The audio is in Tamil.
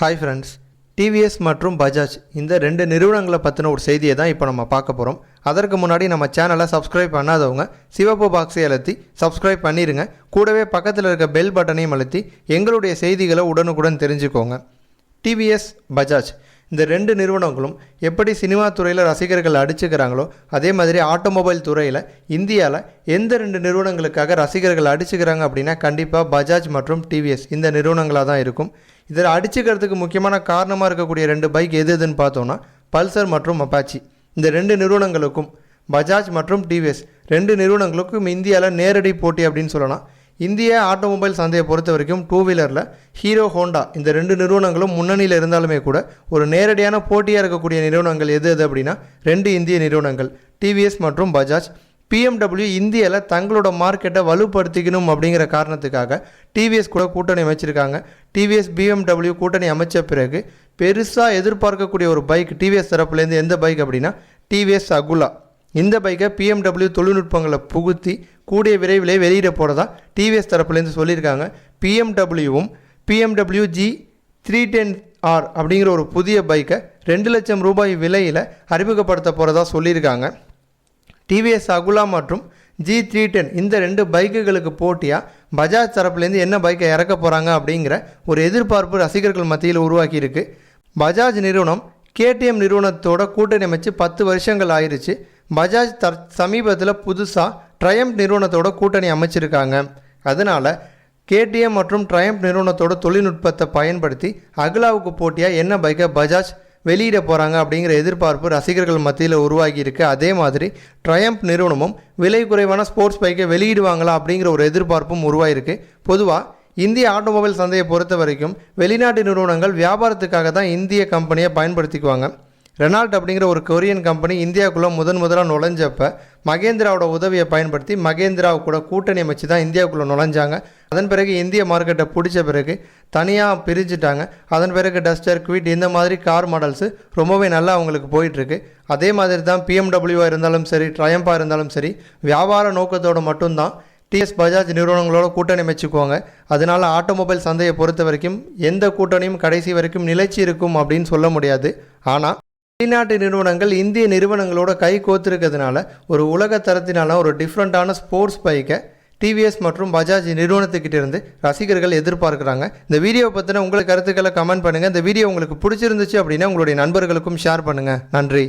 ஹாய் ஃப்ரெண்ட்ஸ் டிவிஎஸ் மற்றும் பஜாஜ் இந்த ரெண்டு நிறுவனங்களை பற்றின ஒரு செய்தியை தான் இப்போ நம்ம பார்க்க போகிறோம் அதற்கு முன்னாடி நம்ம சேனலை சப்ஸ்கிரைப் பண்ணாதவங்க சிவப்பு பாக்ஸை அழுத்தி சப்ஸ்கிரைப் பண்ணிடுங்க கூடவே பக்கத்தில் இருக்க பெல் பட்டனையும் அழுத்தி எங்களுடைய செய்திகளை உடனுக்குடன் தெரிஞ்சுக்கோங்க. டிவிஎஸ் பஜாஜ் இந்த ரெண்டு நிறுவனங்களும் எப்படி சினிமா துறையில் ரசிகர்கள் அடிச்சுக்கிறாங்களோ அதே மாதிரி ஆட்டோமொபைல் துறையில் இந்தியாவில் எந்த ரெண்டு நிறுவனங்களுக்காக ரசிகர்கள் அடிச்சுக்கிறாங்க அப்படின்னா கண்டிப்பாக பஜாஜ் மற்றும் டிவிஎஸ் இந்த நிறுவனங்களாக தான் இருக்கும். இதில் அடிச்சுக்கிறதுக்கு முக்கியமான காரணமாக இருக்கக்கூடிய ரெண்டு பைக் எது எதுன்னு பார்த்தோன்னா பல்சர் மற்றும் அப்பாச்சி. இந்த ரெண்டு நிறுவனங்களுக்கும் பஜாஜ் மற்றும் டிவிஎஸ் ரெண்டு நிறுவனங்களுக்கும் இந்தியாவில் நேரடி போட்டி அப்படின்னு சொல்லலாம். இந்திய ஆட்டோமொபைல் சந்தையை பொறுத்த வரைக்கும் டூ வீலரில் ஹீரோ ஹோண்டா இந்த ரெண்டு நிறுவனங்களும் முன்னணியில் இருந்தாலுமே கூட ஒரு நேரடியான போட்டியாக இருக்கக்கூடிய நிறுவனங்கள் எது எது அப்படின்னா ரெண்டு இந்திய நிறுவனங்கள் டிவிஎஸ் மற்றும் பஜாஜ் பிஎம்டபிள்யூ இந்தியாவில் தங்களோட மார்க்கெட்டை வலுப்படுத்திக்கணும் அப்படிங்கிற காரணத்துக்காக டிவிஎஸ் கூட கூட்டணி அமைச்சிருக்காங்க. டிவிஎஸ் பிஎம்டபிள்யூ கூட்டணி அமைச்ச பிறகு பெருசாக எதிர்பார்க்கக்கூடிய ஒரு பைக் டிவிஎஸ் தரப்புலேருந்து எந்த பைக் அப்படின்னா டிவிஎஸ் அகுலா இந்த பைக்கை பிஎம்டபிள்யூ தொழில்நுட்பங்களை புகுத்தி கூடிய விரைவிலே வெளியிட போகிறதா டிவிஎஸ் தரப்புலேருந்து சொல்லியிருக்காங்க. பிஎம்டபிள்யூவும் BMW G three ten R அப்படிங்கிற ஒரு புதிய பைக்கை ரெண்டு லட்சம் ரூபாய் விலையில் அறிமுகப்படுத்த போகிறதா சொல்லியிருக்காங்க. டிவிஎஸ் அகுலா மற்றும் ஜி த்ரீ டென் இந்த ரெண்டு பைக்குகளுக்கு போட்டியாக பஜாஜ் தரப்புலேருந்து என்ன பைக்கை இறக்க போகிறாங்க அப்படிங்கிற ஒரு எதிர்பார்ப்பு ரசிகர்கள் மத்தியில் உருவாக்கியிருக்கு பஜாஜ் நிறுவனம் கேடிஎம் நிறுவனத்தோட கூட்டணி அமைச்சு பத்து வருஷங்கள் ஆயிடுச்சு பஜாஜ் த சமீபத்தில் புதுசாக ட்ரையம்ப் நிறுவனத்தோட கூட்டணி அமைச்சிருக்காங்க. அதனால் கேடிஎம் மற்றும் ட்ரையம்ப் நிறுவனத்தோட தொழில்நுட்பத்தை பயன்படுத்தி அகிலாவுக்கு போட்டியாக என்ன பைக்கை பஜாஜ் வெளியிட போகிறாங்க அப்படிங்கிற எதிர்பார்ப்பு ரசிகர்கள் மத்தியில் உருவாகியிருக்கு அதே மாதிரி ட்ரையம்ப் நிறுவனமும் விலை குறைவான ஸ்போர்ட்ஸ் பைக்கை வெளியிடுவாங்களா அப்படிங்கிற ஒரு எதிர்பார்ப்பும் உருவாயிருக்கு பொதுவாக இந்திய ஆட்டோமொபைல் சந்தையை பொறுத்த வரைக்கும் வெளிநாட்டு நிறுவனங்கள் வியாபாரத்துக்காக தான் இந்திய கம்பெனியை பயன்படுத்திக்குவாங்க. ரெனால்ட் அப்படிங்கிற ஒரு கொரியன் கம்பெனி இந்தியாவுக்குள்ளே முதன் முதலாக நுழைஞ்சப்போ மகேந்திராவோட உதவியை பயன்படுத்தி மகேந்திராவு கூட கூட்டணி அமைச்சு தான் இந்தியாவுக்குள்ளே நுழைஞ்சாங்க. அதன் பிறகு இந்திய மார்க்கெட்டை பிடிச்ச பிறகு தனியாக பிரிஞ்சுட்டாங்க. அதன் பிறகு டஸ்டர் குவிட் இந்த மாதிரி கார் மாடல்ஸு ரொம்பவே நல்லா அவங்களுக்கு போயிட்டுருக்கு. அதே மாதிரி தான் பிஎம்டபிள்யூவாக இருந்தாலும் சரி ட்ரயம்பாக இருந்தாலும் சரி வியாபார நோக்கத்தோடு மட்டும்தான் டிஎஸ் பஜாஜ் நிறுவனங்களோட கூட்டணி அமைச்சுக்குவாங்க. அதனால் ஆட்டோமொபைல் சந்தையை பொறுத்த வரைக்கும் எந்த கூட்டணியும் கடைசி வரைக்கும் நிலைச்சி இருக்கும் அப்படின்னு சொல்ல முடியாது. ஆனால் வெளிநாட்டு நிறுவனங்கள் இந்திய நிறுவனங்களோட கை கோத்திருக்கிறதுனால ஒரு உலக தரத்தினால ஒரு டிஃப்ரெண்ட்டான ஸ்போர்ட்ஸ் பைக்கை டிவிஎஸ் மற்றும் பஜாஜ் நிறுவனத்துக்கிட்ட இருந்து ரசிகர்கள் எதிர்பார்க்குறாங்க. இந்த வீடியோவை பற்றின உங்களுக்கு கருத்துக்களை கமெண்ட் பண்ணுங்கள் இந்த வீடியோ உங்களுக்கு பிடிச்சிருந்துச்சு அப்படின்னா உங்களுடைய நண்பர்களுக்கும் ஷேர் பண்ணுங்கள் நன்றி.